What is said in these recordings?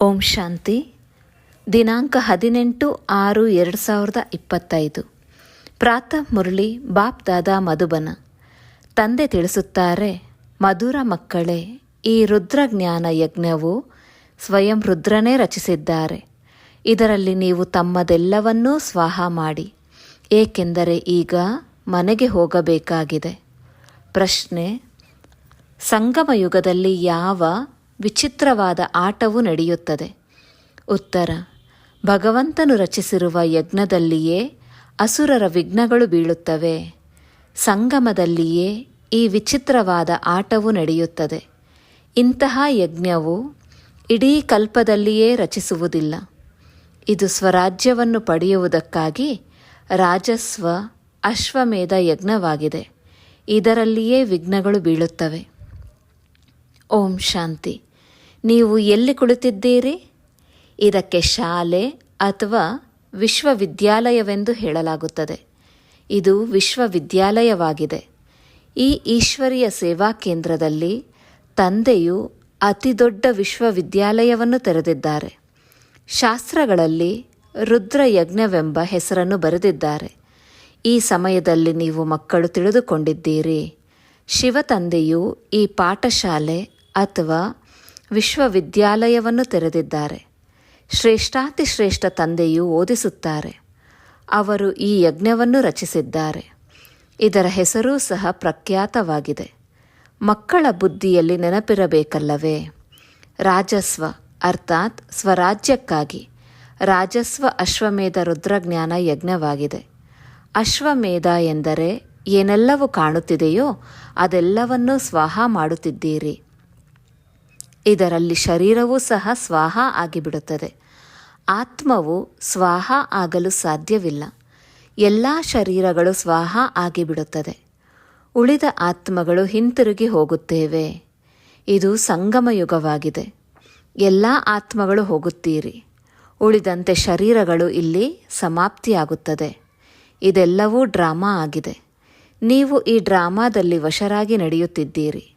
ಓಂ ಶಾಂತಿ. ದಿನಾಂಕ ಹದಿನೆಂಟು ಆರು ಎರಡು ಸಾವಿರದ ಇಪ್ಪತ್ತೈದು. ಪ್ರಾತಃ ಮುರಳಿ, ಬಾಪ್ ದಾದಾ ಮಧುಬನ. ತಂದೆ ತಿಳಿಸುತ್ತಾರೆ, ಮಧುರ ಮಕ್ಕಳೇ, ಈ ರುದ್ರಜ್ಞಾನ ಯಜ್ಞವು ಸ್ವಯಂ ರುದ್ರನೇ ರಚಿಸಿದ್ದಾರೆ. ಇದರಲ್ಲಿ ನೀವು ತಮ್ಮದೆಲ್ಲವನ್ನೂ ಸ್ವಾಹ ಮಾಡಿ. ಏಕೆಂದರೆ ಈಗ ಮನೆಗೆ ಹೋಗಬೇಕಾಗಿದೆ. ಪ್ರಶ್ನೆ ಸಂಗಮ ಯುಗದಲ್ಲಿ ಯಾವ ವಿಚಿತ್ರವಾದ ಆಟವು ನಡೆಯುತ್ತದೆ. ಉತ್ತರ, ಭಗವಂತನು ರಚಿಸಿರುವ ಯಜ್ಞದಲ್ಲಿಯೇ ಅಸುರರ ವಿಘ್ನಗಳು ಬೀಳುತ್ತವೆ. ಸಂಗಮದಲ್ಲಿಯೇ ಈ ವಿಚಿತ್ರವಾದ ಆಟವು ನಡೆಯುತ್ತದೆ. ಇಂತಹ ಯಜ್ಞವು ಇಡೀ ಕಲ್ಪದಲ್ಲಿಯೇ ರಚಿಸುವುದಿಲ್ಲ. ಇದು ಸ್ವರಾಜ್ಯವನ್ನು ಪಡೆಯುವುದಕ್ಕಾಗಿ ರಾಜಸ್ವ, ಅಶ್ವಮೇಧ ಯಜ್ಞವಾಗಿದೆ. ಇದರಲ್ಲಿಯೇ ವಿಘ್ನಗಳು ಬೀಳುತ್ತವೆ. ಓಂ ಶಾಂತಿ. ನೀವು ಎಲ್ಲಿ ಕುಳಿತಿದ್ದೀರಿ? ಇದಕ್ಕೆ ಶಾಲೆ ಅಥವಾ ವಿಶ್ವವಿದ್ಯಾಲಯವೆಂದು ಹೇಳಲಾಗುತ್ತದೆ. ಇದು ವಿಶ್ವವಿದ್ಯಾಲಯವಾಗಿದೆ. ಈ ಈಶ್ವರಿಯ ಸೇವಾ ಕೇಂದ್ರದಲ್ಲಿ ತಂದೆಯು ಅತಿ ದೊಡ್ಡ ವಿಶ್ವವಿದ್ಯಾಲಯವನ್ನು ತೆರೆದಿದ್ದಾರೆ. ಶಾಸ್ತ್ರಗಳಲ್ಲಿ ರುದ್ರಯಜ್ಞವೆಂಬ ಹೆಸರನ್ನು ಬರೆದಿದ್ದಾರೆ. ಈ ಸಮಯದಲ್ಲಿ ನೀವು ಮಕ್ಕಳು ತಿಳಿದುಕೊಂಡಿದ್ದೀರಿ. ಶಿವತಂದೆಯು ಈ ಪಾಠಶಾಲೆ ಅಥವಾ ವಿಶ್ವವಿದ್ಯಾಲಯವನ್ನು ತೆರೆದಿದ್ದಾರೆ. ಶ್ರೇಷ್ಠಾತಿಶ್ರೇಷ್ಠ ತಂದೆಯು ಓದಿಸುತ್ತಾರೆ. ಅವರು ಈ ಯಜ್ಞವನ್ನು ರಚಿಸಿದ್ದಾರೆ. ಇದರ ಹೆಸರೂ ಸಹ ಪ್ರಖ್ಯಾತವಾಗಿದೆ. ಮಕ್ಕಳ ಬುದ್ಧಿಯಲ್ಲಿ ನೆನಪಿರಬೇಕಲ್ಲವೇ? ರಾಜಸ್ವ, ಅರ್ಥಾತ್ ಸ್ವರಾಜ್ಯಕ್ಕಾಗಿ. ರಾಜಸ್ವ ಅಶ್ವಮೇಧ ರುದ್ರಜ್ಞಾನ ಯಜ್ಞವಾಗಿದೆ. ಅಶ್ವಮೇಧ ಎಂದರೆ ಏನೆಲ್ಲವೂ ಕಾಣುತ್ತಿದೆಯೋ ಅದೆಲ್ಲವನ್ನೂ ಸ್ವಾಹ ಮಾಡುತ್ತಿದ್ದೀರಿ. ಇದರಲ್ಲಿ ಶರೀರವೂ ಸಹ ಸ್ವಾಹ ಆಗಿಬಿಡುತ್ತದೆ. ಆತ್ಮವು ಸ್ವಾಹ ಆಗಲು ಸಾಧ್ಯವಿಲ್ಲ. ಎಲ್ಲ ಶರೀರಗಳು ಸ್ವಾಹ ಆಗಿಬಿಡುತ್ತದೆ. ಉಳಿದ ಆತ್ಮಗಳು ಹಿಂತಿರುಗಿ ಹೋಗುತ್ತೇವೆ. ಇದು ಸಂಗಮ ಯುಗವಾಗಿದೆ. ಎಲ್ಲ ಆತ್ಮಗಳು ಹೋಗುತ್ತೀರಿ. ಉಳಿದಂತೆ ಶರೀರಗಳು ಇಲ್ಲಿ ಸಮಾಪ್ತಿಯಾಗುತ್ತದೆ. ಇದೆಲ್ಲವೂ ಡ್ರಾಮಾ ಆಗಿದೆ. ನೀವು ಈ ಡ್ರಾಮಾದಲ್ಲಿ ವಶರಾಗಿ ನಡೆಯುತ್ತಿದ್ದೀರಿ.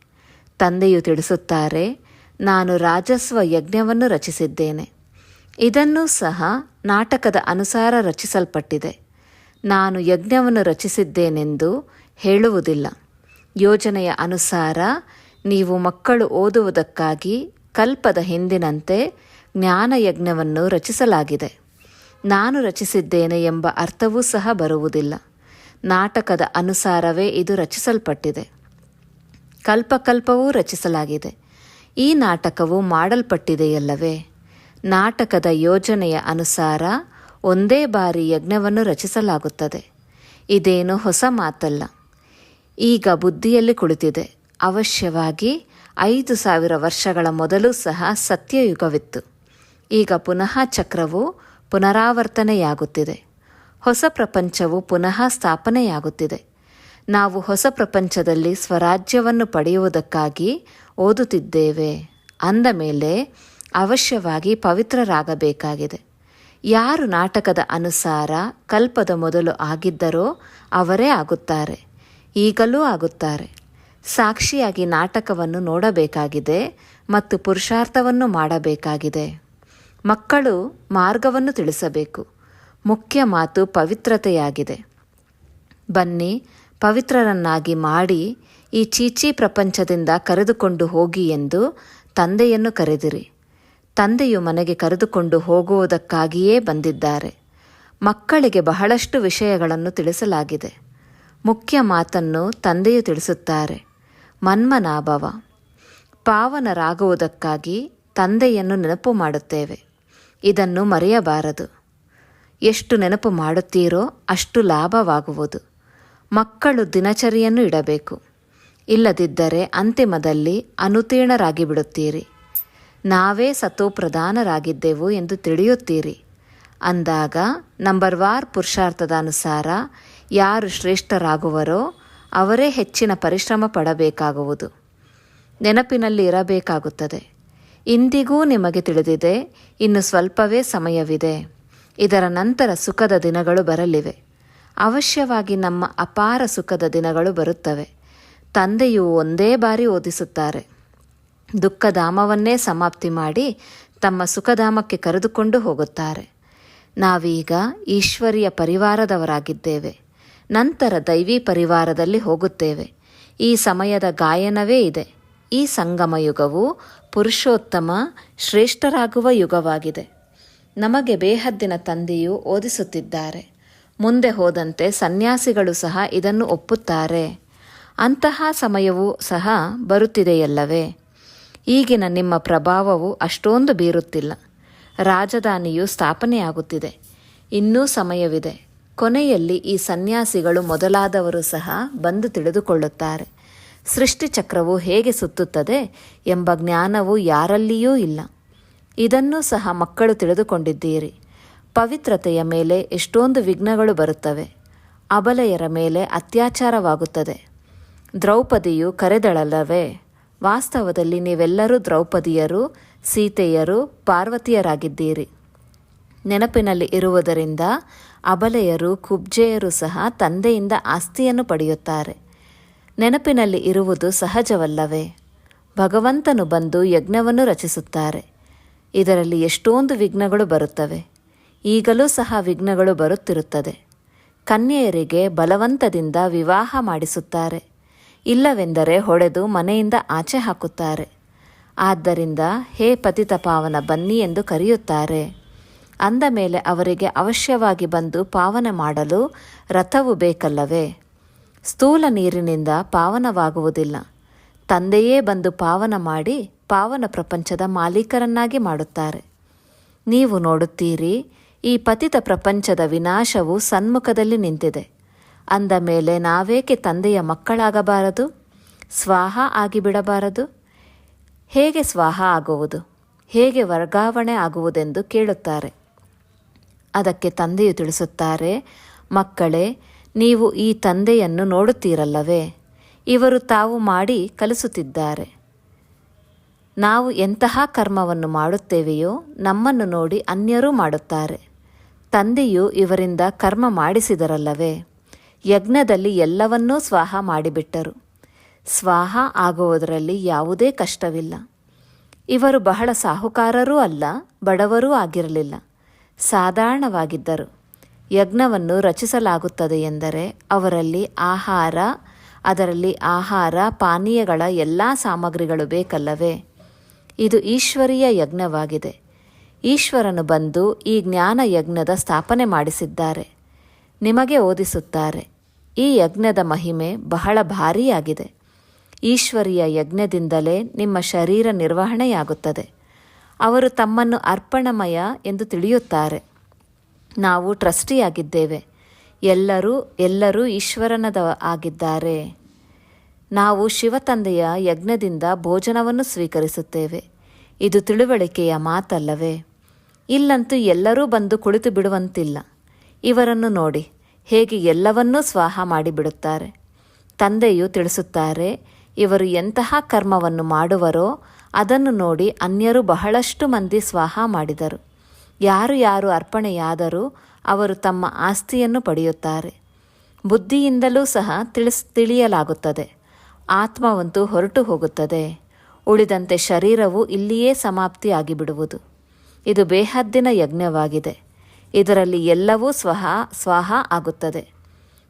ತಂದೆಯು ತಿಳಿಸುತ್ತಾರೆ ನಾನು ರಾಜಸ್ವ ಯಜ್ಞವನ್ನು ರಚಿಸಿದ್ದೇನೆ. ಇದನ್ನೂ ಸಹ ನಾಟಕದ ಅನುಸಾರ ರಚಿಸಲ್ಪಟ್ಟಿದೆ. ನಾನು ಯಜ್ಞವನ್ನು ರಚಿಸಿದ್ದೇನೆಂದು ಹೇಳುವುದಿಲ್ಲ. ಯೋಜನೆಯ ಅನುಸಾರ ನೀವು ಮಕ್ಕಳು ಓದುವುದಕ್ಕಾಗಿ ಕಲ್ಪದ ಹಿಂದಿನಂತೆ ಜ್ಞಾನಯಜ್ಞವನ್ನು ರಚಿಸಲಾಗಿದೆ. ನಾನು ರಚಿಸಿದ್ದೇನೆ ಎಂಬ ಅರ್ಥವೂ ಸಹ ಬರುವುದಿಲ್ಲ. ನಾಟಕದ ಅನುಸಾರವೇ ಇದು ರಚಿಸಲ್ಪಟ್ಟಿದೆ. ಕಲ್ಪಕಲ್ಪವೂ ರಚಿಸಲಾಗಿದೆ. ಈ ನಾಟಕವು ಮಾಡಲ್ಪಟ್ಟಿದೆಯಲ್ಲವೇ? ನಾಟಕದ ಯೋಜನೆಯ ಅನುಸಾರ ಒಂದೇ ಬಾರಿ ಯಜ್ಞವನ್ನು ರಚಿಸಲಾಗುತ್ತದೆ. ಇದೇನು ಹೊಸ ಮಾತಲ್ಲ. ಈಗ ಬುದ್ಧಿಯಲ್ಲಿ ಕುಳಿತಿದೆ. ಅವಶ್ಯವಾಗಿ ಐದು ಸಾವಿರ ವರ್ಷಗಳ ಮೊದಲು ಸಹ ಸತ್ಯಯುಗವಿತ್ತು. ಈಗ ಪುನಃ ಚಕ್ರವು ಪುನರಾವರ್ತನೆಯಾಗುತ್ತಿದೆ. ಹೊಸ ಪ್ರಪಂಚವು ಪುನಃ ಸ್ಥಾಪನೆಯಾಗುತ್ತಿದೆ. ನಾವು ಹೊಸ ಪ್ರಪಂಚದಲ್ಲಿ ಸ್ವರಾಜ್ಯವನ್ನು ಪಡೆಯುವುದಕ್ಕಾಗಿ ಓದುತ್ತಿದ್ದೇವೆ. ಅಂದ ಮೇಲೆ ಅವಶ್ಯವಾಗಿ ಪವಿತ್ರರಾಗಬೇಕಾಗಿದೆ. ಯಾರು ನಾಟಕದ ಅನುಸಾರ ಕಲ್ಪದ ಮೊದಲು ಆಗಿದ್ದರೋ ಅವರೇ ಆಗುತ್ತಾರೆ. ಈಗಲೂ ಆಗುತ್ತಾರೆ. ಸಾಕ್ಷಿಯಾಗಿ ನಾಟಕವನ್ನು ನೋಡಬೇಕಾಗಿದೆ ಮತ್ತು ಪುರುಷಾರ್ಥವನ್ನು ಮಾಡಬೇಕಾಗಿದೆ. ಮಕ್ಕಳು ಮಾರ್ಗವನ್ನು ತಿಳಿಸಬೇಕು. ಮುಖ್ಯ ಮಾತು ಪವಿತ್ರತೆಯಾಗಿದೆ. ಬನ್ನಿ ಪವಿತ್ರರನ್ನಾಗಿ ಮಾಡಿ ಈ ಚೀಚಿ ಪ್ರಪಂಚದಿಂದ ಕರೆದುಕೊಂಡು ಹೋಗಿ ಎಂದು ತಂದೆಯನ್ನು ಕರೆದಿರಿ. ತಂದೆಯು ಮನೆಗೆ ಕರೆದುಕೊಂಡು ಹೋಗುವುದಕ್ಕಾಗಿಯೇ ಬಂದಿದ್ದಾರೆ. ಮಕ್ಕಳಿಗೆ ಬಹಳಷ್ಟು ವಿಷಯಗಳನ್ನು ತಿಳಿಸಲಾಗಿದೆ. ಮುಖ್ಯ ಮಾತನ್ನು ತಂದೆಯು ತಿಳಿಸುತ್ತಾರೆ. ಮನ್ಮನಾಭವ. ಪಾವನರಾಗುವುದಕ್ಕಾಗಿ ತಂದೆಯನ್ನು ನೆನಪು ಮಾಡುತ್ತೇವೆ. ಇದನ್ನು ಮರೆಯಬಾರದು. ಎಷ್ಟು ನೆನಪು ಮಾಡುತ್ತೀರೋ ಅಷ್ಟು ಲಾಭವಾಗುವುದು. ಮಕ್ಕಳು ದಿನಚರಿಯನ್ನು ಇಡಬೇಕು. ಇಲ್ಲದಿದ್ದರೆ ಅಂತಿಮದಲ್ಲಿ ಅನುತೀರ್ಣರಾಗಿ ಬಿಡುತ್ತೀರಿ ನಾವೇ ಸತೋಪ್ರಧಾನರಾಗಿದ್ದೆವು ಎಂದು ತಿಳಿಯುತ್ತೀರಿ. ಅಂದಾಗ ನಂಬರ್ ವಾರ್ ಪುರುಷಾರ್ಥದ ಅನುಸಾರ ಯಾರು ಶ್ರೇಷ್ಠರಾಗುವರೋ ಅವರೇ ಹೆಚ್ಚಿನ ಪರಿಶ್ರಮ ಪಡಬೇಕಾಗುವುದು. ನೆನಪಿನಲ್ಲಿ ಇರಬೇಕಾಗುತ್ತದೆ. ಇಂದಿಗೂ ನಿಮಗೆ ತಿಳಿದಿದೆ, ಇನ್ನು ಸ್ವಲ್ಪವೇ ಸಮಯವಿದೆ. ಇದರ ನಂತರ ಸುಖದ ದಿನಗಳು ಬರಲಿವೆ. ಅವಶ್ಯವಾಗಿ ನಮ್ಮ ಅಪಾರ ಸುಖದ ದಿನಗಳು ಬರುತ್ತವೆ. ತಂದೆಯು ಒಂದೇ ಬಾರಿ ಓದಿಸುತ್ತಾರೆ. ದುಃಖಧಾಮವನ್ನೇ ಸಮಾಪ್ತಿ ಮಾಡಿ ತಮ್ಮ ಸುಖಧಾಮಕ್ಕೆ ಕರೆದುಕೊಂಡು ಹೋಗುತ್ತಾರೆ. ನಾವೀಗ ಈಶ್ವರಿಯ ಪರಿವಾರದವರಾಗಿದ್ದೇವೆ. ನಂತರ ದೈವಿ ಪರಿವಾರದಲ್ಲಿ ಹೋಗುತ್ತೇವೆ. ಈ ಸಮಯದ ಗಾಯನವೇ ಇದೆ. ಈ ಸಂಗಮ ಯುಗವು ಪುರುಷೋತ್ತಮ, ಶ್ರೇಷ್ಠರಾಗುವ ಯುಗವಾಗಿದೆ. ನಮಗೆ ಬೇಹದ್ದಿನ ತಂದೆಯು ಓದಿಸುತ್ತಿದ್ದಾರೆ. ಮುಂದೆ ಹೋದಂತೆ ಸನ್ಯಾಸಿಗಳು ಸಹ ಇದನ್ನು ಒಪ್ಪುತ್ತಾರೆ. ಅಂತಹ ಸಮಯವೂ ಸಹ ಬರುತ್ತಿದೆಯಲ್ಲವೇ? ಈಗಿನ ನಿಮ್ಮ ಪ್ರಭಾವವು ಅಷ್ಟೊಂದು ಬೀರುತ್ತಿಲ್ಲ. ರಾಜಧಾನಿಯು ಸ್ಥಾಪನೆಯಾಗುತ್ತಿದೆ. ಇನ್ನೂ ಸಮಯವಿದೆ. ಕೊನೆಯಲ್ಲಿ ಈ ಸನ್ಯಾಸಿಗಳು ಮೊದಲಾದವರು ಸಹ ಬಂದು ತಿಳಿದುಕೊಳ್ಳುತ್ತಾರೆ. ಸೃಷ್ಟಿಚಕ್ರವು ಹೇಗೆ ಸುತ್ತುತ್ತದೆ ಎಂಬ ಜ್ಞಾನವು ಯಾರಲ್ಲಿಯೂ ಇಲ್ಲ. ಇದನ್ನೂ ಸಹ ಮಕ್ಕಳು ತಿಳಿದುಕೊಂಡಿದ್ದೀರಿ. ಪವಿತ್ರತೆಯ ಮೇಲೆ ಎಷ್ಟೊಂದು ವಿಘ್ನಗಳು ಬರುತ್ತವೆ. ಅಬಲೆಯರ ಮೇಲೆ ಅತ್ಯಾಚಾರವಾಗುತ್ತದೆ. ದ್ರೌಪದಿಯು ಕರೆದಳಲ್ಲವೇ? ವಾಸ್ತವದಲ್ಲಿ ನೀವೆಲ್ಲರೂ ದ್ರೌಪದಿಯರು, ಸೀತೆಯರು, ಪಾರ್ವತಿಯರಾಗಿದ್ದೀರಿ. ನೆನಪಿನಲ್ಲಿ ಇರುವುದರಿಂದ ಅಬಲೆಯರು, ಕುಬ್ಜೆಯರು ಸಹ ತಂದೆಯಿಂದ ಆಸ್ತಿಯನ್ನು ಪಡೆಯುತ್ತಾರೆ. ನೆನಪಿನಲ್ಲಿ ಇರುವುದು ಸಹಜವಲ್ಲವೇ? ಭಗವಂತನು ಬಂದು ಯಜ್ಞವನ್ನು ರಚಿಸುತ್ತಾರೆ. ಇದರಲ್ಲಿ ಎಷ್ಟೊಂದು ವಿಘ್ನಗಳು ಬರುತ್ತವೆ. ಈಗಲೂ ಸಹ ವಿಘ್ನಗಳು ಬರುತ್ತಿರುತ್ತದೆ. ಕನ್ಯೆಯರಿಗೆ ಬಲವಂತದಿಂದ ವಿವಾಹ ಮಾಡಿಸುತ್ತಾರೆ. ಇಲ್ಲವೆಂದರೆ ಹೊಡೆದು ಮನೆಯಿಂದ ಆಚೆ ಹಾಕುತ್ತಾರೆ. ಆದ್ದರಿಂದ, ಹೇ ಪತಿತ ಪಾವನ ಬನ್ನಿ ಎಂದು ಕರೆಯುತ್ತಾರೆ. ಅಂದ ಮೇಲೆ ಅವರಿಗೆ ಅವಶ್ಯವಾಗಿ ಬಂದು ಪಾವನ ಮಾಡಲು ರಥವು ಬೇಕಲ್ಲವೇ? ಸ್ಥೂಲ ನೀರಿನಿಂದ ಪಾವನವಾಗುವುದಿಲ್ಲ. ತಂದೆಯೇ ಬಂದು ಪಾವನ ಮಾಡಿ ಪಾವನ ಪ್ರಪಂಚದ ಮಾಲೀಕರನ್ನಾಗಿ ಮಾಡುತ್ತಾರೆ. ನೀವು ನೋಡುತ್ತೀರಿ, ಈ ಪತಿತ ಪ್ರಪಂಚದ ವಿನಾಶವು ಸನ್ಮುಖದಲ್ಲಿ ನಿಂತಿದೆ. ಅಂದ ಮೇಲೆ ನಾವೇಕೆ ತಂದೆಯ ಮಕ್ಕಳಾಗಬಾರದು? ಸ್ವಾಹ ಆಗಿಬಿಡಬಾರದು? ಹೇಗೆ ಸ್ವಾಹ ಆಗುವುದು? ಹೇಗೆ ವರ್ಗಾವಣೆ ಆಗುವುದೆಂದು ಕೇಳುತ್ತಾರೆ. ಅದಕ್ಕೆ ತಂದೆಯು ತಿಳಿಸುತ್ತಾರೆ, ಮಕ್ಕಳೇ, ನೀವು ಈ ತಂದೆಯನ್ನು ನೋಡುತ್ತೀರಲ್ಲವೇ? ಇವರು ತಾವು ಮಾಡಿ ಕಲಿಸುತ್ತಿದ್ದಾರೆ. ನಾವು ಎಂತಹ ಕರ್ಮವನ್ನು ಮಾಡುತ್ತೇವೆಯೋ, ನಮ್ಮನ್ನು ನೋಡಿ ಅನ್ಯರೂ ಮಾಡುತ್ತಾರೆ. ತಂದೆಯು ಇವರಿಂದ ಕರ್ಮ ಮಾಡಿಸಿದರಲ್ಲವೇ? ಯಜ್ಞದಲ್ಲಿ ಎಲ್ಲವನ್ನೂ ಸ್ವಾಹ ಮಾಡಿಬಿಟ್ಟರು. ಸ್ವಾಹ ಆಗುವುದರಲ್ಲಿ ಯಾವುದೇ ಕಷ್ಟವಿಲ್ಲ. ಇವರು ಬಹಳ ಸಾಹುಕಾರರೂ ಅಲ್ಲ, ಬಡವರೂ ಆಗಿರಲಿಲ್ಲ. ಸಾಧಾರಣವಾಗಿದ್ದರು. ಯಜ್ಞವನ್ನು ರಚಿಸಲಾಗುತ್ತದೆ ಎಂದರೆ ಅವರಲ್ಲಿ ಆಹಾರ, ಅದರಲ್ಲಿ ಆಹಾರ, ಪಾನೀಯಗಳ ಎಲ್ಲ ಸಾಮಗ್ರಿಗಳು ಬೇಕಲ್ಲವೇ? ಇದು ಈಶ್ವರೀಯ ಯಜ್ಞವಾಗಿದೆ. ಈಶ್ವರನು ಬಂದು ಈ ಜ್ಞಾನ ಯಜ್ಞದ ಸ್ಥಾಪನೆ ಮಾಡಿಸಿದ್ದಾರೆ. ನಿಮಗೆ ಓದಿಸುತ್ತಾರೆ. ಈ ಯಜ್ಞದ ಮಹಿಮೆ ಬಹಳ ಭಾರಿಯಾಗಿದೆ. ಈಶ್ವರಿಯ ಯಜ್ಞದಿಂದಲೇ ನಿಮ್ಮ ಶರೀರ ನಿರ್ವಹಣೆಯಾಗುತ್ತದೆ. ಅವರು ತಮ್ಮನ್ನು ಅರ್ಪಣಮಯ ಎಂದು ತಿಳಿಯುತ್ತಾರೆ. ನಾವು ಟ್ರಸ್ಟಿಯಾಗಿದ್ದೇವೆ. ಎಲ್ಲರೂ ಎಲ್ಲರೂ ಈಶ್ವರನದ ಆಗಿದ್ದಾರೆ. ನಾವು ಶಿವತಂದೆಯ ಯಜ್ಞದಿಂದ ಭೋಜನವನ್ನು ಸ್ವೀಕರಿಸುತ್ತೇವೆ. ಇದು ತಿಳುವಳಿಕೆಯ ಮಾತಲ್ಲವೇ? ಇಲ್ಲಂತೂ ಎಲ್ಲರೂ ಬಂದು ಕುಳಿತು ಬಿಡುವಂತಿಲ್ಲ ಇವರನ್ನು ನೋಡಿ ಹೇಗೆ ಎಲ್ಲವನ್ನೂ ಸ್ವಾಹ ಮಾಡಿಬಿಡುತ್ತಾರೆ. ತಂದೆಯು ತಿಳಿಸುತ್ತಾರೆ, ಇವರು ಎಂತಹ ಕರ್ಮವನ್ನು ಮಾಡುವರೋ ಅದನ್ನು ನೋಡಿ ಅನ್ಯರು ಬಹಳಷ್ಟು ಮಂದಿ ಸ್ವಾಹ ಮಾಡಿದರು. ಯಾರು ಯಾರು ಅರ್ಪಣೆಯಾದರೂ ಅವರು ತಮ್ಮ ಆಸ್ತಿಯನ್ನು ಪಡೆಯುತ್ತಾರೆ. ಬುದ್ಧಿಯಿಂದಲೂ ಸಹ ತಿಳಿಸ್, ತಿಳಿಯಲಾಗುತ್ತದೆ. ಆತ್ಮವಂತೂ ಹೊರಟು ಹೋಗುತ್ತದೆ. ಉಳಿದಂತೆ ಶರೀರವು ಇಲ್ಲಿಯೇ ಸಮಾಪ್ತಿಯಾಗಿಬಿಡುವುದು. ಇದು ಬೇಹದ್ದಿನ ಯಜ್ಞವಾಗಿದೆ. ಇದರಲ್ಲಿ ಎಲ್ಲವೂ ಸ್ವಹ, ಸ್ವಾಹ ಆಗುತ್ತದೆ.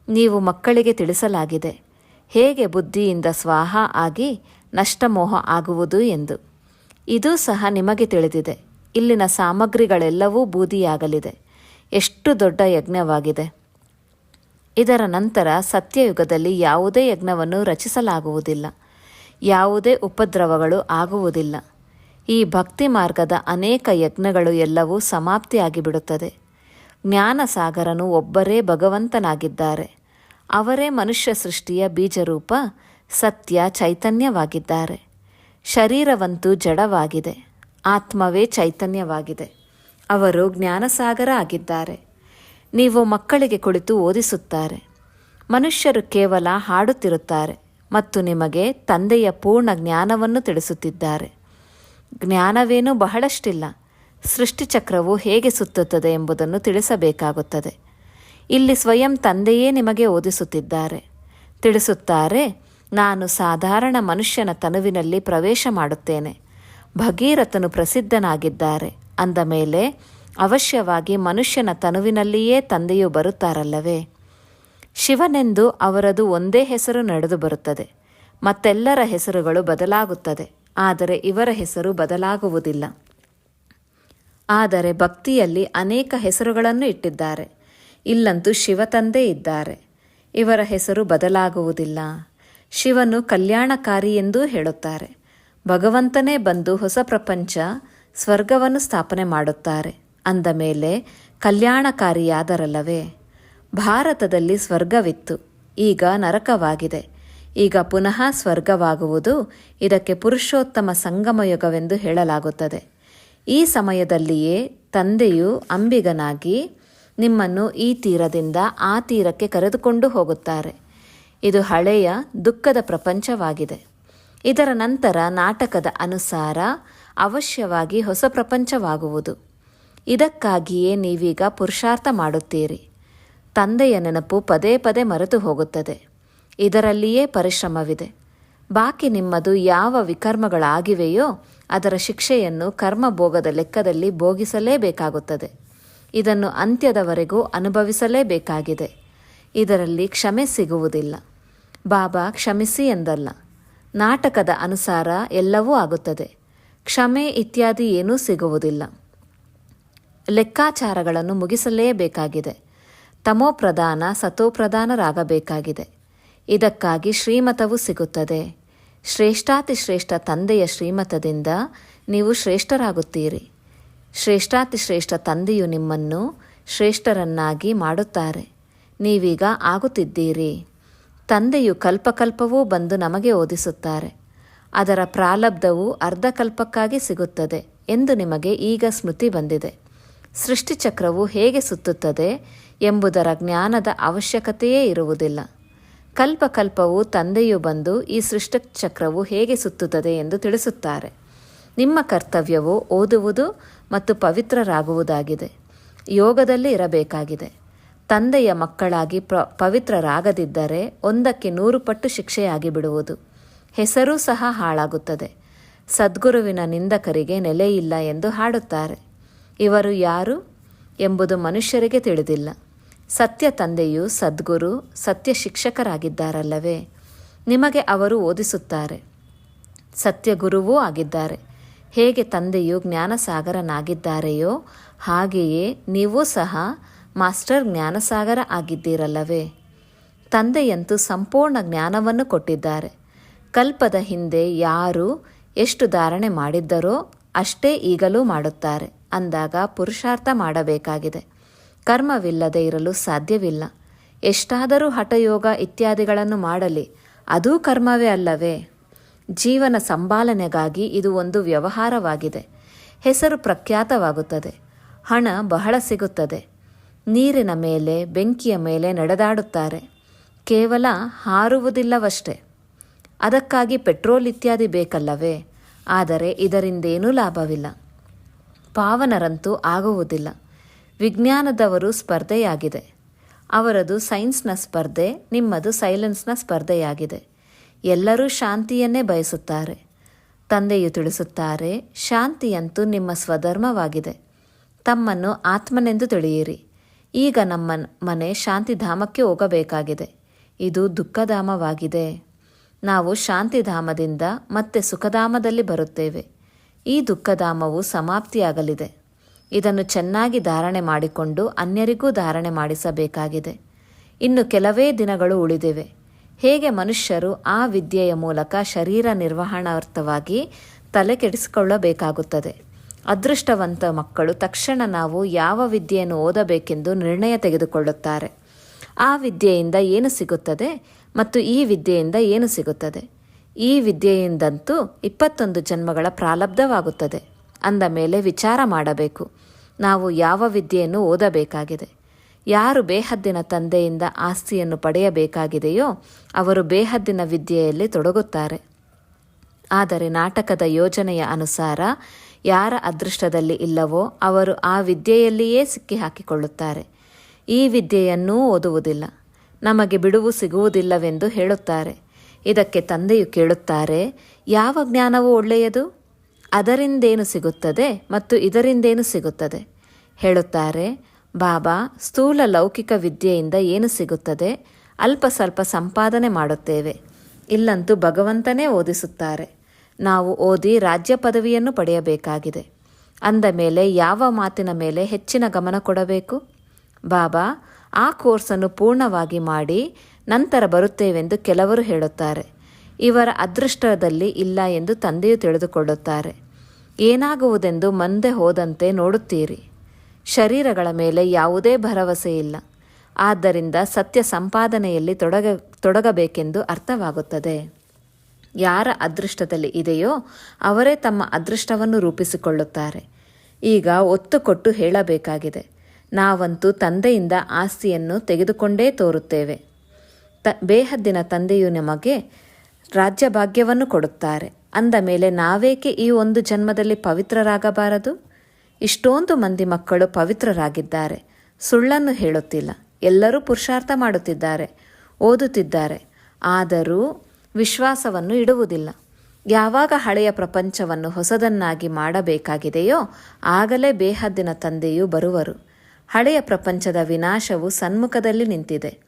ನೀವು ಮಕ್ಕಳಿಗೆ ತಿಳಿಸಲಾಗಿದೆ, ಹೇಗೆ ಬುದ್ಧಿಯಿಂದ ಸ್ವಾಹ ಆಗಿ ನಷ್ಟಮೋಹ ಆಗುವುದು ಎಂದು. ಇದು ಸಹ ನಿಮಗೆ ತಿಳಿದಿದೆ. ಇಲ್ಲಿನ ಸಾಮಗ್ರಿಗಳೆಲ್ಲವೂ ಬೂದಿಯಾಗಲಿದೆ. ಎಷ್ಟು ದೊಡ್ಡ ಯಜ್ಞವಾಗಿದೆ. ಇದರ ನಂತರ ಸತ್ಯಯುಗದಲ್ಲಿ ಯಾವುದೇ ಯಜ್ಞವನ್ನು ರಚಿಸಲಾಗುವುದಿಲ್ಲ. ಯಾವುದೇ ಉಪದ್ರವಗಳು ಆಗುವುದಿಲ್ಲ. ಈ ಭಕ್ತಿ ಮಾರ್ಗದ ಅನೇಕ ಯಜ್ಞಗಳು ಎಲ್ಲವೂ ಸಮಾಪ್ತಿಯಾಗಿಬಿಡುತ್ತದೆ. ಜ್ಞಾನಸಾಗರನು ಒಬ್ಬರೇ ಭಗವಂತನಾಗಿದ್ದಾರೆ. ಅವರೇ ಮನುಷ್ಯ ಸೃಷ್ಟಿಯ ಬೀಜರೂಪ, ಸತ್ಯ ಚೈತನ್ಯವಾಗಿದ್ದಾರೆ. ಶರೀರವಂತೂ ಜಡವಾಗಿದೆ. ಆತ್ಮವೇ ಚೈತನ್ಯವಾಗಿದೆ. ಅವರು ಜ್ಞಾನಸಾಗರ ಆಗಿದ್ದಾರೆ. ನೀವು ಮಕ್ಕಳಿಗೆ ಕುಳಿತು ಓದಿಸುತ್ತಾರೆ. ಮನುಷ್ಯರು ಕೇವಲ ಹಾಡುತ್ತಿರುತ್ತಾರೆ ಮತ್ತು ನಿಮಗೆ ತಂದೆಯ ಪೂರ್ಣ ಜ್ಞಾನವನ್ನು ತಿಳಿಸುತ್ತಿದ್ದಾರೆ. ಜ್ಞಾನವೇನೂ ಬಹಳಷ್ಟಿಲ್ಲ. ಸೃಷ್ಟಿಚಕ್ರವು ಹೇಗೆ ಸುತ್ತುತ್ತದೆ ಎಂಬುದನ್ನು ತಿಳಿಸಬೇಕಾಗುತ್ತದೆ. ಇಲ್ಲಿ ಸ್ವಯಂ ತಂದೆಯೇ ನಿಮಗೆ ಓದಿಸುತ್ತಿದ್ದಾರೆ. ತಿಳಿಸುತ್ತಾರೆ, ನಾನು ಸಾಧಾರಣ ಮನುಷ್ಯನ ತನುವಿನಲ್ಲಿ ಪ್ರವೇಶ ಮಾಡುತ್ತೇನೆ. ಭಗೀರಥನು ಪ್ರಸಿದ್ಧನಾಗಿದ್ದಾರೆ. ಅಂದ ಮೇಲೆ, ಅವಶ್ಯವಾಗಿ ಮನುಷ್ಯನ ತನುವಿನಲ್ಲಿಯೇ ತಂದೆಯು ಬರುತ್ತಾರಲ್ಲವೇ? ಶಿವನೆಂದು ಅವರದು ಒಂದೇ ಹೆಸರು ನಡೆದು ಬರುತ್ತದೆ. ಮತ್ತೆಲ್ಲರ ಹೆಸರುಗಳು ಬದಲಾಗುತ್ತದೆ. ಆದರೆ ಇವರ ಹೆಸರು ಬದಲಾಗುವುದಿಲ್ಲ. ಆದರೆ ಭಕ್ತಿಯಲ್ಲಿ ಅನೇಕ ಹೆಸರುಗಳನ್ನು ಇಟ್ಟಿದ್ದಾರೆ. ಇಲ್ಲಂತೂ ಶಿವತಂದೆ ಇದ್ದಾರೆ. ಇವರ ಹೆಸರು ಬದಲಾಗುವುದಿಲ್ಲ. ಶಿವನು ಕಲ್ಯಾಣಕಾರಿ ಎಂದೂ ಹೇಳುತ್ತಾರೆ. ಭಗವಂತನೇ ಬಂದು ಹೊಸ ಪ್ರಪಂಚ, ಸ್ವರ್ಗವನ್ನು ಸ್ಥಾಪನೆ ಮಾಡುತ್ತಾರೆ. ಅಂದ ಮೇಲೆ ಕಲ್ಯಾಣಕಾರಿಯಾದರಲ್ಲವೇ? ಭಾರತದಲ್ಲಿ ಸ್ವರ್ಗವಿತ್ತು. ಈಗ ನರಕವಾಗಿದೆ. ಈಗ ಪುನಃ ಸ್ವರ್ಗವಾಗುವುದು ಇದಕ್ಕೆ ಪುರುಷೋತ್ತಮ ಸಂಗಮಯುಗವೆಂದು ಹೇಳಲಾಗುತ್ತದೆ. ಈ ಸಮಯದಲ್ಲಿಯೇ ತಂದೆಯು ಅಂಬಿಗನಾಗಿ ನಿಮ್ಮನ್ನು ಈ ತೀರದಿಂದ ಆ ತೀರಕ್ಕೆ ಕರೆದುಕೊಂಡು ಹೋಗುತ್ತಾರೆ. ಇದು ಹಳೆಯ ದುಃಖದ ಪ್ರಪಂಚವಾಗಿದೆ. ಇದರ ನಂತರ ನಾಟಕದ ಅನುಸಾರ ಅವಶ್ಯವಾಗಿ ಹೊಸ ಪ್ರಪಂಚವಾಗುವುದು. ಇದಕ್ಕಾಗಿಯೇ ನೀವೀಗ ಪುರುಷಾರ್ಥ ಮಾಡುತ್ತೀರಿ. ತಂದೆಯ ನೆನಪು ಪದೇ ಪದೇ ಮರೆತು ಹೋಗುತ್ತದೆ. ಇದರಲ್ಲಿಯೇ ಪರಿಶ್ರಮವಿದೆ. ಬಾಕಿ ನಿಮ್ಮದು ಯಾವ ವಿಕರ್ಮಗಳಾಗಿವೆಯೋ ಅದರ ಶಿಕ್ಷೆಯನ್ನು ಕರ್ಮಭೋಗದ ಲೆಕ್ಕದಲ್ಲಿ ಭೋಗಿಸಲೇಬೇಕಾಗುತ್ತದೆ. ಇದನ್ನು ಅಂತ್ಯದವರೆಗೂ ಅನುಭವಿಸಲೇಬೇಕಾಗಿದೆ. ಇದರಲ್ಲಿ ಕ್ಷಮೆ ಸಿಗುವುದಿಲ್ಲ. ಬಾಬಾ ಕ್ಷಮಿಸಿ ಎಂದಲ್ಲ. ನಾಟಕದ ಅನುಸಾರ ಎಲ್ಲವೂ ಆಗುತ್ತದೆ. ಕ್ಷಮೆ ಇತ್ಯಾದಿ ಏನೂ ಸಿಗುವುದಿಲ್ಲ. ಲೆಕ್ಕಾಚಾರಗಳನ್ನು ಮುಗಿಸಲೇಬೇಕಾಗಿದೆ. ತಮೋಪ್ರಧಾನ ಸತೋಪ್ರಧಾನರಾಗಬೇಕಾಗಿದೆ. ಇದಕ್ಕಾಗಿ ಶ್ರೀಮತವು ಸಿಗುತ್ತದೆ. ಶ್ರೇಷ್ಠಾತಿಶ್ರೇಷ್ಠ ತಂದೆಯ ಶ್ರೀಮತದಿಂದ ನೀವು ಶ್ರೇಷ್ಠರಾಗುತ್ತೀರಿ. ಶ್ರೇಷ್ಠಾತಿಶ್ರೇಷ್ಠ ತಂದೆಯು ನಿಮ್ಮನ್ನು ಶ್ರೇಷ್ಠರನ್ನಾಗಿ ಮಾಡುತ್ತಾರೆ. ನೀವೀಗ ಆಗುತ್ತಿದ್ದೀರಿ. ತಂದೆಯು ಕಲ್ಪಕಲ್ಪವೂ ಬಂದು ನಮಗೆ ಓದಿಸುತ್ತಾರೆ. ಅದರ ಪ್ರಾಲಬ್ಧವು ಅರ್ಧಕಲ್ಪಕ್ಕಾಗಿ ಸಿಗುತ್ತದೆ ಎಂದು ನಿಮಗೆ ಈಗ ಸ್ಮೃತಿ ಬಂದಿದೆ. ಸೃಷ್ಟಿಚಕ್ರವು ಹೇಗೆ ಸುತ್ತುತ್ತದೆ ಎಂಬುದರ ಜ್ಞಾನದ ಅವಶ್ಯಕತೆಯೇ ಇರುವುದಿಲ್ಲ. ಕಲ್ಪಕಲ್ಪವು ತಂದೆಯು ಬಂದು ಈ ಸೃಷ್ಟಚಕ್ರವು ಹೇಗೆ ಸುತ್ತುತ್ತದೆ ಎಂದು ತಿಳಿಸುತ್ತಾರೆ. ನಿಮ್ಮ ಕರ್ತವ್ಯವು ಓದುವುದು ಮತ್ತು ಪವಿತ್ರರಾಗುವುದಾಗಿದೆ. ಯೋಗದಲ್ಲಿ ಇರಬೇಕಾಗಿದೆ. ತಂದೆಯ ಮಕ್ಕಳಾಗಿ ಪ್ರ ಪವಿತ್ರರಾಗದಿದ್ದರೆ ಒಂದಕ್ಕೆ ನೂರು ಪಟ್ಟು ಶಿಕ್ಷೆಯಾಗಿ ಬಿಡುವುದು ಹೆಸರೂ ಸಹ ಹಾಳಾಗುತ್ತದೆ. ಸದ್ಗುರುವಿನ ನಿಂದಕರಿಗೆ ನೆಲೆಯಿಲ್ಲ ಎಂದು ಹಾಡುತ್ತಾರೆ. ಇವರು ಯಾರು ಎಂಬುದು ಮನುಷ್ಯರಿಗೆ ತಿಳಿದಿಲ್ಲ. ಸತ್ಯ ತಂದೆಯು ಸದ್ಗುರು, ಸತ್ಯ ಶಿಕ್ಷಕರಾಗಿದ್ದಾರಲ್ಲವೇ? ನಿಮಗೆ ಅವರು ಓದಿಸುತ್ತಾರೆ. ಸತ್ಯ ಗುರುವೂ ಆಗಿದ್ದಾರೆ. ಹೇಗೆ ತಂದೆಯು ಜ್ಞಾನಸಾಗರನಾಗಿದ್ದಾರೆಯೋ, ಹಾಗೆಯೇ ನೀವೂ ಸಹ ಮಾಸ್ಟರ್ ಜ್ಞಾನಸಾಗರ ಆಗಿದ್ದೀರಲ್ಲವೇ? ತಂದೆಯಂತೂ ಸಂಪೂರ್ಣ ಜ್ಞಾನವನ್ನು ಕೊಟ್ಟಿದ್ದಾರೆ. ಕಲ್ಪದ ಹಿಂದೆ ಯಾರು ಎಷ್ಟು ಧಾರಣೆ ಮಾಡಿದ್ದರೋ ಅಷ್ಟೇ ಈಗಲೂ ಮಾಡುತ್ತಾರೆ, ಅಂದಾಗ ಪುರುಷಾರ್ಥ ಮಾಡಬೇಕಾಗಿದೆ. ಕರ್ಮವಿಲ್ಲದೆ ಇರಲು ಸಾಧ್ಯವಿಲ್ಲ. ಎಷ್ಟಾದರೂ ಹಠಯೋಗ ಇತ್ಯಾದಿಗಳನ್ನು ಮಾಡಲಿ, ಅದೂ ಕರ್ಮವೇ ಅಲ್ಲವೇ? ಜೀವನ ಸಂಭಾಲನೆಗಾಗಿ ಇದು ಒಂದು ವ್ಯವಹಾರವಾಗಿದೆ. ಹೆಸರು ಪ್ರಖ್ಯಾತವಾಗುತ್ತದೆ. ಹಣ ಬಹಳ ಸಿಗುತ್ತದೆ. ನೀರಿನ ಮೇಲೆ, ಬೆಂಕಿಯ ಮೇಲೆ ನಡೆದಾಡುತ್ತಾರೆ. ಕೇವಲ ಹಾರುವುದಿಲ್ಲವಷ್ಟೇ. ಅದಕ್ಕಾಗಿ ಪೆಟ್ರೋಲ್ ಇತ್ಯಾದಿ ಬೇಕಲ್ಲವೇ? ಆದರೆ ಇದರಿಂದೇನೂ ಲಾಭವಿಲ್ಲ. ಪಾವನರಂತೂ ಆಗುವುದಿಲ್ಲ. ವಿಜ್ಞಾನದವರು ಸ್ಪರ್ಧೆಯಾಗಿದೆ. ಅವರದು ಸೈನ್ಸ್ನ ಸ್ಪರ್ಧೆ, ನಿಮ್ಮದು ಸೈಲೆನ್ಸ್ನ ಸ್ಪರ್ಧೆಯಾಗಿದೆ. ಎಲ್ಲರೂ ಶಾಂತಿಯನ್ನೇ ಬಯಸುತ್ತಾರೆ. ತಂದೆಯು ತಿಳಿಸುತ್ತಾರೆ, ಶಾಂತಿಯಂತೂ ನಿಮ್ಮ ಸ್ವಧರ್ಮವಾಗಿದೆ. ತಮ್ಮನ್ನು ಆತ್ಮನೆಂದು ತಿಳಿಯಿರಿ. ಈಗ ನಮ್ಮ ಮನೆ ಶಾಂತಿಧಾಮಕ್ಕೆ ಹೋಗಬೇಕಾಗಿದೆ. ಇದು ದುಃಖಧಾಮವಾಗಿದೆ. ನಾವು ಶಾಂತಿಧಾಮದಿಂದ ಮತ್ತೆ ಸುಖಧಾಮದಲ್ಲಿ ಬರುತ್ತೇವೆ. ಈ ದುಃಖಧಾಮವು ಸಮಾಪ್ತಿಯಾಗಲಿದೆ. ಇದನ್ನು ಚೆನ್ನಾಗಿ ಧಾರಣೆ ಮಾಡಿಕೊಂಡು ಅನ್ಯರಿಗೂ ಧಾರಣೆ ಮಾಡಿಸಬೇಕಾಗಿದೆ. ಇನ್ನು ಕೆಲವೇ ದಿನಗಳು ಉಳಿದಿವೆ. ಹೇಗೆ ಮನುಷ್ಯರು ಆ ವಿದ್ಯೆಯ ಮೂಲಕ ಶರೀರ ನಿರ್ವಹಣಾರ್ಥವಾಗಿ ತಲೆ ಕೆಡಿಸಿಕೊಳ್ಳಬೇಕಾಗುತ್ತದೆ ಅದೃಷ್ಟವಂತ ಮಕ್ಕಳು ತಕ್ಷಣ ನಾವು ಯಾವ ವಿದ್ಯೆಯನ್ನು ಓದಬೇಕೆಂದು ನಿರ್ಣಯ ತೆಗೆದುಕೊಳ್ಳುತ್ತಾರೆ? ಆ ವಿದ್ಯೆಯಿಂದ ಏನು ಸಿಗುತ್ತದೆ ಮತ್ತು ಈ ವಿದ್ಯೆಯಿಂದ ಏನು ಸಿಗುತ್ತದೆ? ಈ ವಿದ್ಯೆಯಿಂದಂತೂ ಇಪ್ಪತ್ತೊಂದು ಜನ್ಮಗಳ ಪ್ರಾಲಬ್ಧವಾಗುತ್ತದೆ. ಅಂದ ಮೇಲೆ ವಿಚಾರ ಮಾಡಬೇಕು. ನಾವು ಯಾವ ವಿದ್ಯೆಯನ್ನು ಓದಬೇಕಾಗಿದೆ? ಯಾರು ಬೇಹದ್ದಿನ ತಂದೆಯಿಂದ ಆಸ್ತಿಯನ್ನು ಪಡೆಯಬೇಕಾಗಿದೆಯೋ ಅವರು ಬೇಹದ್ದಿನ ವಿದ್ಯೆಯಲ್ಲಿ ತೊಡಗುತ್ತಾರೆ. ಆದರೆ ನಾಟಕದ ಯೋಜನೆಯ ಅನುಸಾರ ಯಾರ ಅದೃಷ್ಟದಲ್ಲಿ ಇಲ್ಲವೋ ಅವರು ಆ ವಿದ್ಯೆಯಲ್ಲಿಯೇ ಸಿಕ್ಕಿ ಹಾಕಿಕೊಳ್ಳುತ್ತಾರೆ ಈ ವಿದ್ಯೆಯನ್ನೂ ಓದುವುದಿಲ್ಲ. ನಮಗೆ ಬಿಡುವು ಸಿಗುವುದಿಲ್ಲವೆಂದು ಹೇಳುತ್ತಾರೆ. ಇದಕ್ಕೆ ತಂದೆಯು ಕೇಳುತ್ತಾರೆ, ಯಾವ ಜ್ಞಾನವು ಒಳ್ಳೆಯದು? ಅದರಿಂದೇನು ಸಿಗುತ್ತದೆ ಮತ್ತು ಇದರಿಂದೇನು ಸಿಗುತ್ತದೆ? ಹೇಳುತ್ತಾರೆ, ಬಾಬಾ, ಸ್ಥೂಲ ಲೌಕಿಕ ವಿದ್ಯೆಯಿಂದ ಏನು ಸಿಗುತ್ತದೆ? ಅಲ್ಪ ಸ್ವಲ್ಪ ಸಂಪಾದನೆ ಮಾಡುತ್ತೇವೆ. ಇಲ್ಲಂತೂ ಭಗವಂತನೇ ಓದಿಸುತ್ತಾರೆ. ನಾವು ಓದಿ ರಾಜ್ಯ ಪದವಿಯನ್ನು ಪಡೆಯಬೇಕಾಗಿದೆ. ಅಂದ ಮೇಲೆ ಯಾವ ಮಾತಿನ ಮೇಲೆ ಹೆಚ್ಚಿನ ಗಮನ ಕೊಡಬೇಕು? ಬಾಬಾ, ಆ ಕೋರ್ಸನ್ನು ಪೂರ್ಣವಾಗಿ ಮಾಡಿ ನಂತರ ಬರುತ್ತೇವೆಂದು ಕೆಲವರು ಹೇಳುತ್ತಾರೆ. ಇವರ ಅದೃಷ್ಟದಲ್ಲಿ ಇಲ್ಲ ಎಂದು ತಂದೆಯು ತಿಳಿದುಕೊಳ್ಳುತ್ತಾರೆ. ಏನಾಗುವುದೆಂದು ಮಂದೆ ಹೋದಂತೆ ನೋಡುತ್ತೀರಿ. ಶರೀರಗಳ ಮೇಲೆ ಯಾವುದೇ ಭರವಸೆ ಇಲ್ಲ. ಆದ್ದರಿಂದ ಸತ್ಯ ಸಂಪಾದನೆಯಲ್ಲಿ ತೊಡಗ, ತೊಡಗಬೇಕೆಂದು ಅರ್ಥವಾಗುತ್ತದೆ. ಯಾರ ಅದೃಷ್ಟದಲ್ಲಿ ಇದೆಯೋ ಅವರೇ ತಮ್ಮ ಅದೃಷ್ಟವನ್ನು ರೂಪಿಸಿಕೊಳ್ಳುತ್ತಾರೆ. ಈಗ ಒತ್ತು ಕೊಟ್ಟು ಹೇಳಬೇಕಾಗಿದೆ. ನಾವಂತೂ ತಂದೆಯಿಂದ ಆಸ್ತಿಯನ್ನು ತೆಗೆದುಕೊಂಡೇ ತೋರುತ್ತೇವೆ. ತ, ಬೇಹದ್ದಿನ ತಂದೆಯು ನಮಗೆ ರಾಜ್ಯಭಾಗ್ಯವನ್ನು ಕೊಡುತ್ತಾರೆ. ಅಂದ ಮೇಲೆ ನಾವೇಕೆ ಈ ಒಂದು ಜನ್ಮದಲ್ಲಿ ಪವಿತ್ರರಾಗಬಾರದು? ಇಷ್ಟೊಂದು ಮಂದಿ ಮಕ್ಕಳು ಪವಿತ್ರರಾಗಿದ್ದಾರೆ. ಸುಳ್ಳನ್ನು ಹೇಳುತ್ತಿಲ್ಲ. ಎಲ್ಲರೂ ಪುರುಷಾರ್ಥ ಮಾಡುತ್ತಿದ್ದಾರೆ. ಓದುತ್ತಿದ್ದಾರೆ. ಆದರೂ ವಿಶ್ವಾಸವನ್ನು ಇಡುವುದಿಲ್ಲ. ಯಾವಾಗ ಹಳೆಯ ಪ್ರಪಂಚವನ್ನು ಹೊಸದನ್ನಾಗಿ ಮಾಡಬೇಕಾಗಿದೆಯೋ ಆಗಲೇ ಬೇಹದ್ದಿನ ತಂದೆಯೂ ಬರುವರು. ಹಳೆಯ ಪ್ರಪಂಚದ ವಿನಾಶವು ಸನ್ಮುಖದಲ್ಲಿ ನಿಂತಿದೆ.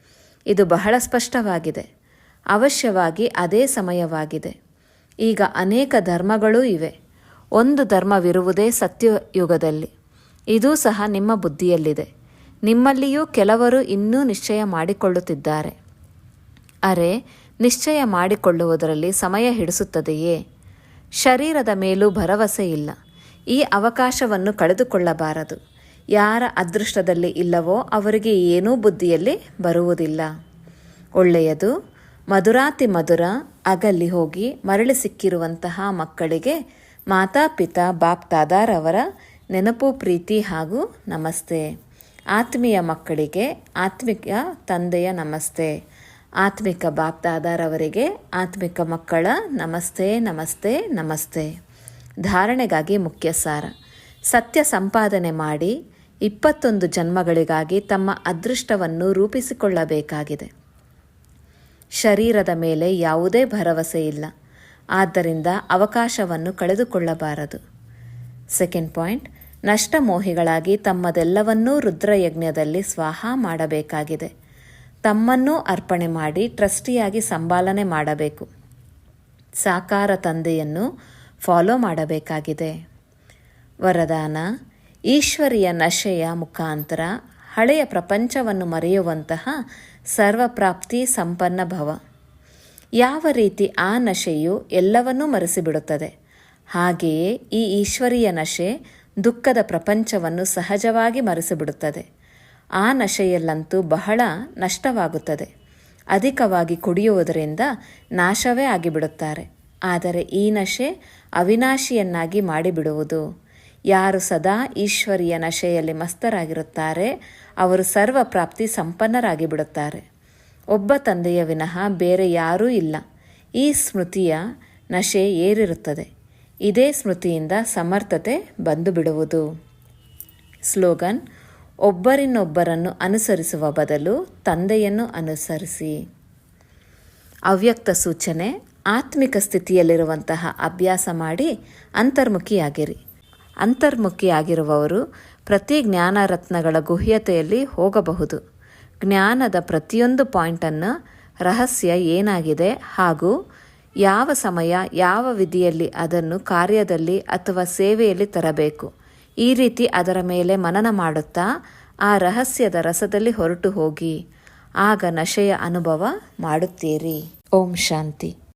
ಇದು ಬಹಳ ಸ್ಪಷ್ಟವಾಗಿದೆ. ಅವಶ್ಯವಾಗಿ ಅದೇ ಸಮಯವಾಗಿದೆ. ಈಗ ಅನೇಕ ಧರ್ಮಗಳೂ ಇವೆ. ಒಂದು ಧರ್ಮವಿರುವುದೇ ಸತ್ಯಯುಗದಲ್ಲಿ. ಇದೂ ಸಹ ನಿಮ್ಮ ಬುದ್ಧಿಯಲ್ಲಿದೆ. ನಿಮ್ಮಲ್ಲಿಯೂ ಕೆಲವರು ಇನ್ನೂ ನಿಶ್ಚಯ ಮಾಡಿಕೊಳ್ಳುತ್ತಿದ್ದಾರೆ. ಅರೆ, ನಿಶ್ಚಯ ಮಾಡಿಕೊಳ್ಳುವುದರಲ್ಲಿ ಸಮಯ ಹಿಡಿಸುತ್ತದೆಯೇ? ಶರೀರದ ಮೇಲೂ ಭರವಸೆ ಇಲ್ಲ. ಈ ಅವಕಾಶವನ್ನು ಕಳೆದುಕೊಳ್ಳಬಾರದು. ಯಾರ ಅದೃಷ್ಟದಲ್ಲಿ ಇಲ್ಲವೋ ಅವರಿಗೆ ಏನೂ ಬುದ್ಧಿಯಲ್ಲಿ ಬರುವುದಿಲ್ಲ. ಒಳ್ಳೆಯದು ಮಧುರಾತಿ ಮಧುರ ಅಗಲಿ ಹೋಗಿ ಮರಳಿ ಸಿಕ್ಕಿರುವಂತಹ ಮಕ್ಕಳಿಗೆ ಮಾತಾಪಿತಾ ಬಾಪ್ತಾದಾರವರ ನೆನಪು, ಪ್ರೀತಿ ಹಾಗೂ ನಮಸ್ತೆ. ಆತ್ಮೀಯ ಮಕ್ಕಳಿಗೆ ಆತ್ಮಿಕ ತಂದೆಯ ನಮಸ್ತೆ. ಆತ್ಮಿಕ ಬಾಪ್ದಾದಾರವರಿಗೆ ಆತ್ಮಿಕ ಮಕ್ಕಳ ನಮಸ್ತೆ ನಮಸ್ತೆ ನಮಸ್ತೆ. ಧಾರಣೆಗಾಗಿ ಮುಖ್ಯ ಸಾರ ಸತ್ಯ ಸಂಪಾದನೆ ಮಾಡಿ ಇಪ್ಪತ್ತೊಂದು ಜನ್ಮಗಳಿಗಾಗಿ ತಮ್ಮ ಅದೃಷ್ಟವನ್ನು ರೂಪಿಸಿಕೊಳ್ಳಬೇಕಾಗಿದೆ. ಶರೀರದ ಮೇಲೆ ಯಾವುದೇ ಭರವಸೆ ಇಲ್ಲ. ಆದ್ದರಿಂದ ಅವಕಾಶವನ್ನು ಕಳೆದುಕೊಳ್ಳಬಾರದು. ಸೆಕೆಂಡ್ ಪಾಯಿಂಟ್, ನಷ್ಟಮೋಹಿಗಳಾಗಿ ತಮ್ಮದೆಲ್ಲವನ್ನೂ ರುದ್ರಯಜ್ಞದಲ್ಲಿ ಸ್ವಾಹ ಮಾಡಬೇಕಾಗಿದೆ. ತಮ್ಮನ್ನೂ ಅರ್ಪಣೆ ಮಾಡಿ ಟ್ರಸ್ಟಿಯಾಗಿ ಸಂಪಾಲನೆ ಮಾಡಬೇಕು. ಸಾಕಾರ ತಂದೆಯನ್ನು ಫಾಲೋ ಮಾಡಬೇಕಾಗಿದೆ. ವರದಾನ, ಈಶ್ವರಿಯ ನಶೆಯ ಮುಖಾಂತರ ಹಳೆಯ ಪ್ರಪಂಚವನ್ನು ಮರೆಯುವಂತಹ ಸರ್ವಪ್ರಾಪ್ತಿ ಸಂಪನ್ನ ಭವ. ಯಾವ ರೀತಿ ಆ ನಶೆಯು ಎಲ್ಲವನ್ನೂ ಮರೆಸಿಬಿಡುತ್ತದೆ, ಹಾಗೆಯೇ ಈ ಈಶ್ವರಿಯ ನಶೆ ದುಃಖದ ಪ್ರಪಂಚವನ್ನು ಸಹಜವಾಗಿ ಮರೆಸಿಬಿಡುತ್ತದೆ. ಆ ನಶೆಯಲ್ಲಂತೂ ಬಹಳ ನಷ್ಟವಾಗುತ್ತದೆ. ಅಧಿಕವಾಗಿ ಕುಡಿಯುವುದರಿಂದ ನಾಶವೇ ಆಗಿಬಿಡುತ್ತಾರೆ. ಆದರೆ ಈ ನಶೆ ಅವಿನಾಶಿಯನ್ನಾಗಿ ಮಾಡಿಬಿಡುವುದು. ಯಾರು ಸದಾ ಈಶ್ವರಿಯ ನಶೆಯಲ್ಲಿ ಮಸ್ತರಾಗಿರುತ್ತಾರೆ ಅವರು ಸರ್ವ ಪ್ರಾಪ್ತಿ ಸಂಪನ್ನರಾಗಿ ಬಿಡುತ್ತಾರೆ. ಒಬ್ಬ ತಂದೆಯ ವಿನಃ ಬೇರೆ ಯಾರೂ ಇಲ್ಲ. ಈ ಸ್ಮೃತಿಯ ನಶೆ ಏರಿರುತ್ತದೆ. ಇದೇ ಸ್ಮೃತಿಯಿಂದ ಸಮರ್ಥತೆ ಬಂದು ಬಿಡುವುದು ಸ್ಲೋಗನ್ ಒಬ್ಬರಿನ್ನೊಬ್ಬರನ್ನು ಅನುಸರಿಸುವ ಬದಲು ತಂದೆಯನ್ನು ಅನುಸರಿಸಿ. ಅವ್ಯಕ್ತ ಸೂಚನೆ, ಆತ್ಮಿಕ ಸ್ಥಿತಿಯಲ್ಲಿರುವಂತಹ ಅಭ್ಯಾಸ ಮಾಡಿ ಅಂತರ್ಮುಖಿಯಾಗಿರಿ. ಅಂತರ್ಮುಖಿಯಾಗಿರುವವರು ಪ್ರತಿ ಜ್ಞಾನರತ್ನಗಳ ಗುಹ್ಯತೆಯಲ್ಲಿ ಹೋಗಬಹುದು. ಜ್ಞಾನದ ಪ್ರತಿಯೊಂದು ಪಾಯಿಂಟನ್ನು ರಹಸ್ಯ ಏನಾಗಿದೆ ಹಾಗೂ ಯಾವ ಸಮಯ, ಯಾವ ವಿಧಿಯಲ್ಲಿ ಅದನ್ನು ಕಾರ್ಯದಲ್ಲಿ ಅಥವಾ ಸೇವೆಯಲ್ಲಿ ತರಬೇಕು, ಈ ರೀತಿ ಅದರ ಮೇಲೆ ಮನನ ಮಾಡುತ್ತಾ ಆ ರಹಸ್ಯದ ರಸದಲ್ಲಿ ಹೊರಟು ಹೋಗಿ ಆಗ ನಶೆಯ ಅನುಭವ ಮಾಡುತ್ತೀರಿ. ಓಂ ಶಾಂತಿ.